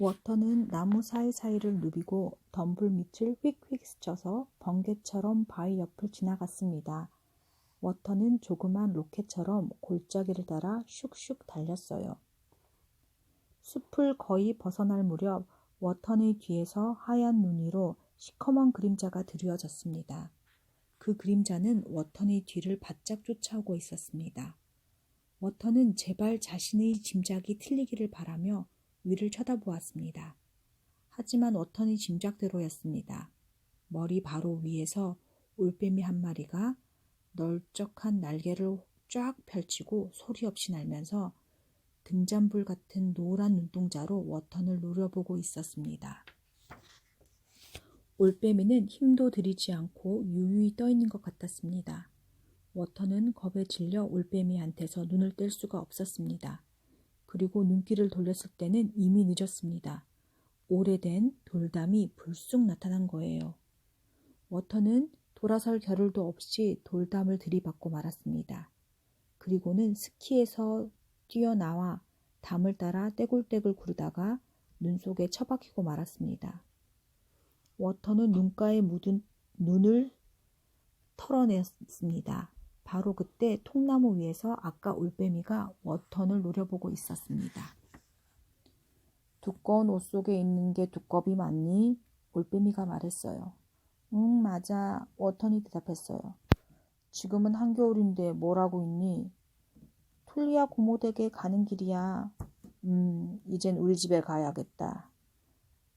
워터는 나무 사이사이를 누비고 덤불 밑을 휙휙 스쳐서 번개처럼 바위 옆을 지나갔습니다. 워터는 조그만 로켓처럼 골짜기를 따라 슉슉 달렸어요. 숲을 거의 벗어날 무렵 워턴의 뒤에서 하얀 눈 위로 시커먼 그림자가 드리워졌습니다. 그 그림자는 워턴의 뒤를 바짝 쫓아오고 있었습니다. 워턴은 제발 자신의 짐작이 틀리기를 바라며 위를 쳐다보았습니다. 하지만 워턴의 짐작대로였습니다. 머리 바로 위에서 올빼미 한 마리가 널쩍한 날개를 쫙 펼치고 소리 없이 날면서 등잔불 같은 노란 눈동자로 워턴을 노려보고 있었습니다. 올빼미는 힘도 들이지 않고 유유히 떠 있는 것 같았습니다. 워터는 겁에 질려 올빼미한테서 눈을 뗄 수가 없었습니다. 그리고 눈길을 돌렸을 때는 이미 늦었습니다. 오래된 돌담이 불쑥 나타난 거예요. 워터는 돌아설 겨를도 없이 돌담을 들이받고 말았습니다. 그리고는 스키에서 뛰어나와 담을 따라 떼굴떼굴 구르다가 눈 속에 처박히고 말았습니다. 워터는 눈가에 묻은 눈을 털어냈습니다. 바로 그때 통나무 위에서 아까 올빼미가 워턴을 노려보고 있었습니다. 두꺼운 옷 속에 있는 게 두꺼비 맞니? 올빼미가 말했어요. 응, 맞아. 워턴이 대답했어요. 지금은 한겨울인데 뭐라고 있니? 툴리아 고모댁에 가는 길이야. 음, 이젠 우리 집에 가야겠다.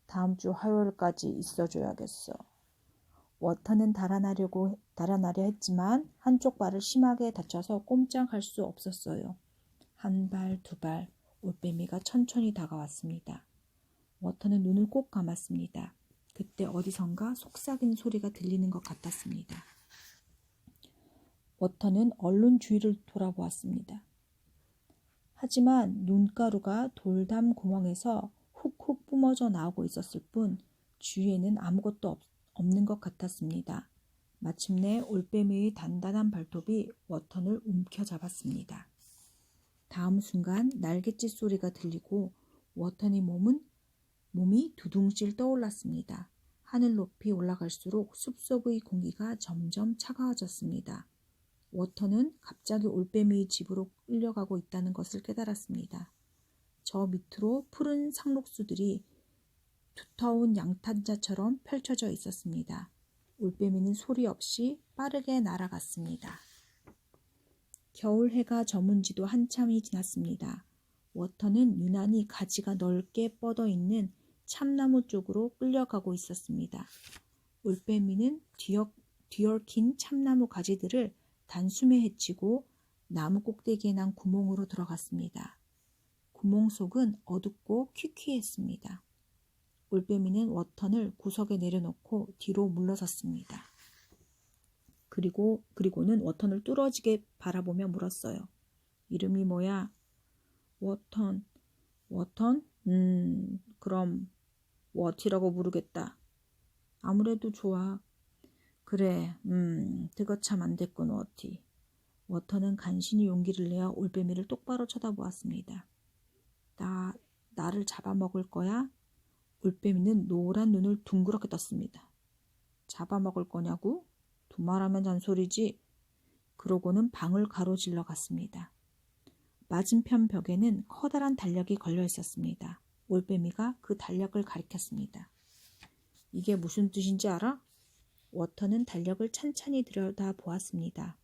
다음 주 화요일까지 있어줘야겠어. 워터는 달아나려고 달아나려 했지만 한쪽 발을 심하게 다쳐서 꼼짝할 수 없었어요. 한 발, 두 발, 올빼미가 천천히 다가왔습니다. 워터는 눈을 꼭 감았습니다. 그때 어디선가 속삭이는 소리가 들리는 것 같았습니다. 워터는 얼른 주위를 돌아보았습니다. 하지만 눈가루가 돌담 구멍에서 훅훅 뿜어져 나오고 있었을 뿐 주위에는 아무것도 없, 없는 것 같았습니다. 마침내 올빼미의 단단한 발톱이 워턴을 움켜잡았습니다. 다음 순간 날갯짓 소리가 들리고 워턴의 몸은 몸이 두둥실 떠올랐습니다. 하늘 높이 올라갈수록 숲속의 공기가 점점 차가워졌습니다. 워터는 갑자기 올빼미의 집으로 끌려가고 있다는 것을 깨달았습니다. 저 밑으로 푸른 상록수들이 두터운 양탄자처럼 펼쳐져 있었습니다. 올빼미는 소리 없이 빠르게 날아갔습니다. 겨울 해가 저문 지도 한참이 지났습니다. 워터는 유난히 가지가 넓게 뻗어 있는 참나무 쪽으로 끌려가고 있었습니다. 올빼미는 뒤어, 뒤얽힌 참나무 가지들을 단숨에 헤치고 나무 꼭대기에 난 구멍으로 들어갔습니다. 구멍 속은 어둡고 퀴퀴했습니다. 올빼미는 워턴을 구석에 내려놓고 뒤로 물러섰습니다. 그리고 그리고는 워턴을 뚫어지게 바라보며 물었어요. 이름이 뭐야? 워턴. 워턴? 음, 그럼 워티라고 부르겠다. 아무래도 좋아. 그래, 음, 그거 참 안 됐군, 워티. 워터는 간신히 용기를 내어 올빼미를 똑바로 쳐다보았습니다. 나, 나를 잡아먹을 거야? 올빼미는 노란 눈을 둥그렇게 떴습니다. 잡아먹을 거냐고? 두말하면 잔소리지. 그러고는 방을 가로질러 갔습니다. 맞은편 벽에는 커다란 달력이 걸려 있었습니다. 올빼미가 그 달력을 가리켰습니다. 이게 무슨 뜻인지 알아? 워터는 달력을 찬찬히 들여다 보았습니다.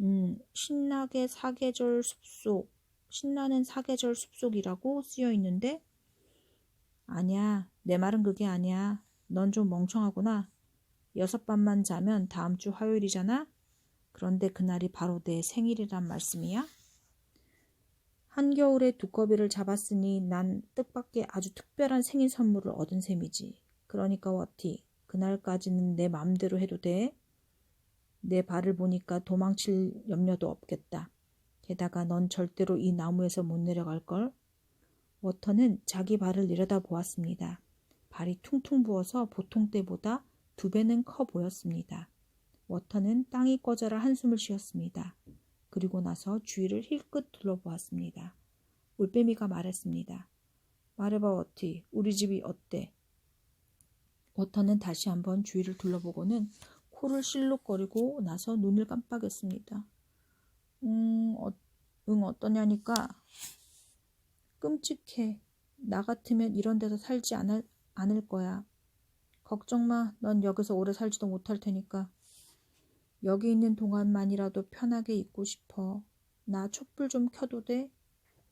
음, 신나게 사계절 숲속, 신나는 사계절 숲속이라고 쓰여 있는데 아니야, 내 말은 그게 아니야. 넌 좀 멍청하구나. 여섯 밤만 자면 다음 주 화요일이잖아? 그런데 그날이 바로 내 생일이란 말씀이야? 한겨울에 두꺼비를 잡았으니 난 뜻밖의 아주 특별한 생일 선물을 얻은 셈이지. 그러니까 워티, 그날까지는 내 맘대로 해도 돼? 내 발을 보니까 도망칠 염려도 없겠다. 게다가 넌 절대로 이 나무에서 못 내려갈걸? 워터는 자기 발을 내려다 보았습니다. 발이 퉁퉁 부어서 보통 때보다 두 배는 커 보였습니다. 워터는 땅이 꺼져라 한숨을 쉬었습니다. 그리고 나서 주위를 힐끗 둘러보았습니다. 올빼미가 말했습니다. 말해봐, 워티. 우리 집이 어때? 워터는 다시 한번 주위를 둘러보고는 코를 실룩거리고 나서 눈을 깜빡였습니다. 음, 어, 응, 어떠냐니까? 끔찍해. 나 같으면 이런 데서 살지 않을, 않을 거야. 걱정 마. 넌 여기서 오래 살지도 못할 테니까. 여기 있는 동안만이라도 편하게 있고 싶어. 나 촛불 좀 켜도 돼?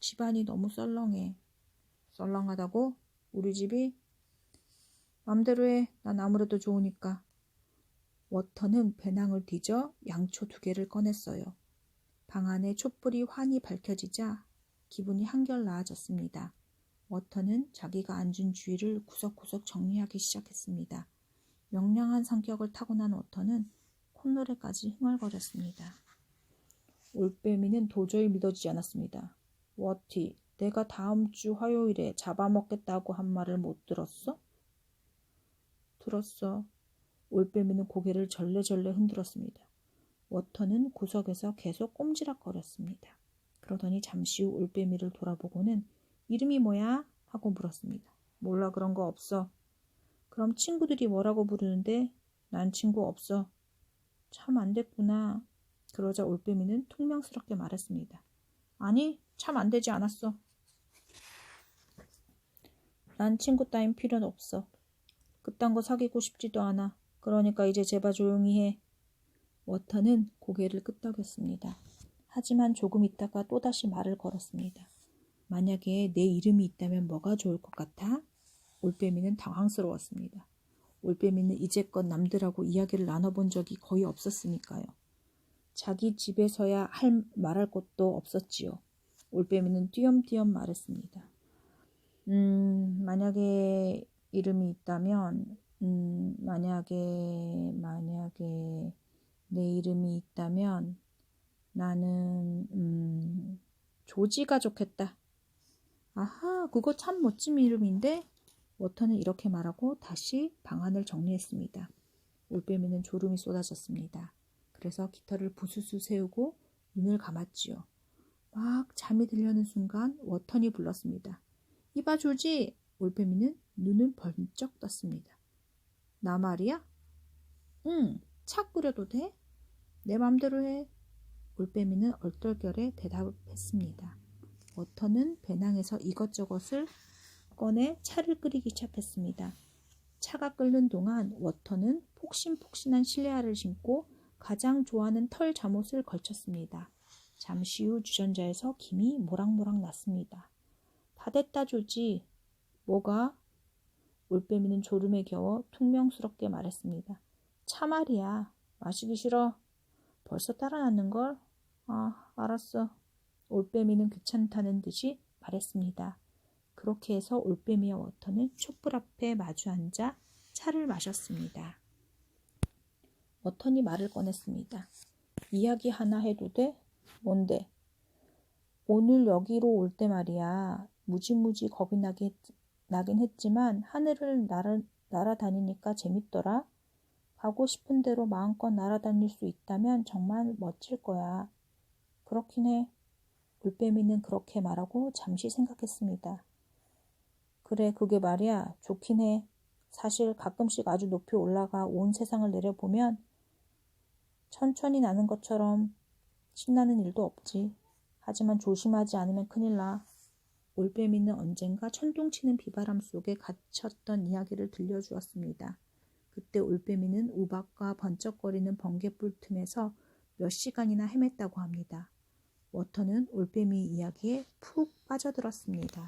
집안이 너무 썰렁해. 썰렁하다고? 우리 집이? 맘대로 해. 난 아무래도 좋으니까. 워터는 배낭을 뒤져 양초 두 개를 꺼냈어요. 방 안에 촛불이 환히 밝혀지자 기분이 한결 나아졌습니다. 워터는 자기가 앉은 주위를 구석구석 정리하기 시작했습니다. 명량한 성격을 타고난 워터는 콧노래까지 흥얼거렸습니다. 올빼미는 도저히 믿어지지 않았습니다. 워티, 내가 다음 주 화요일에 잡아먹겠다고 한 말을 못 들었어? 들었어. 올빼미는 고개를 절레절레 흔들었습니다. 워터는 구석에서 계속 꼼지락거렸습니다. 그러더니 잠시 후 올빼미를 돌아보고는 이름이 뭐야? 하고 물었습니다. 몰라 그런 거 없어. 그럼 친구들이 뭐라고 부르는데 난 친구 없어. 참 안 됐구나. 그러자 올빼미는 퉁명스럽게 말했습니다. 아니, 참 안 되지 않았어. 난 친구 따윈 필요는 없어. 그딴 거 사귀고 싶지도 않아. 그러니까 이제 제발 조용히 해. 워터는 고개를 끄덕였습니다. 하지만 조금 있다가 또다시 말을 걸었습니다. 만약에 내 이름이 있다면 뭐가 좋을 것 같아? 올빼미는 당황스러웠습니다. 올빼미는 이제껏 남들하고 이야기를 나눠본 적이 거의 없었으니까요. 자기 집에서야 할 말할 것도 없었지요. 올빼미는 띄엄띄엄 말했습니다. 음, 만약에 이름이 있다면, 음, 만약에, 만약에 내 이름이 있다면 나는, 음, 조지가 좋겠다. 아하, 그거 참 멋진 이름인데? 워터는 이렇게 말하고 다시 방안을 정리했습니다. 올빼미는 졸음이 쏟아졌습니다. 그래서 깃털을 부수수 세우고 눈을 감았지요. 막 잠이 들려는 순간 워턴이 불렀습니다. 이봐 조지! 올빼미는 눈을 번쩍 떴습니다. 나 말이야? 응, 차 끓여도 돼? 내 맘대로 해. 올빼미는 얼떨결에 대답했습니다. 워터는 배낭에서 이것저것을 꺼내 차를 끓이기 시작했습니다. 차가 끓는 동안 워터는 폭신폭신한 실내화를 신고 가장 좋아하는 털 잠옷을 걸쳤습니다. 잠시 후 주전자에서 김이 모락모락 났습니다. 다 됐다 조지. 뭐가? 올빼미는 졸음에 겨워 퉁명스럽게 말했습니다. 차 말이야. 마시기 싫어. 벌써 따라놨는걸? 아, 알았어. 올빼미는 귀찮다는 듯이 말했습니다. 그렇게 해서 올빼미와 워터는 촛불 앞에 마주 앉아 차를 마셨습니다. 워턴이 말을 꺼냈습니다. 이야기 하나 해도 돼? 뭔데? 오늘 여기로 올 때 말이야. 무지무지 겁이 나긴, 나긴 했지만 하늘을 날아, 날아다니니까 재밌더라. 가고 싶은 대로 마음껏 날아다닐 수 있다면 정말 멋질 거야. 그렇긴 해. 물빼미는 그렇게 말하고 잠시 생각했습니다. 그래, 그게 말이야. 좋긴 해. 사실 가끔씩 아주 높이 올라가 온 세상을 내려보면 천천히 나는 것처럼 신나는 일도 없지. 하지만 조심하지 않으면 큰일 나. 올빼미는 언젠가 천둥치는 비바람 속에 갇혔던 이야기를 들려주었습니다. 그때 올빼미는 우박과 번쩍거리는 번개불 틈에서 몇 시간이나 헤맸다고 합니다. 워터는 올빼미 이야기에 푹 빠져들었습니다.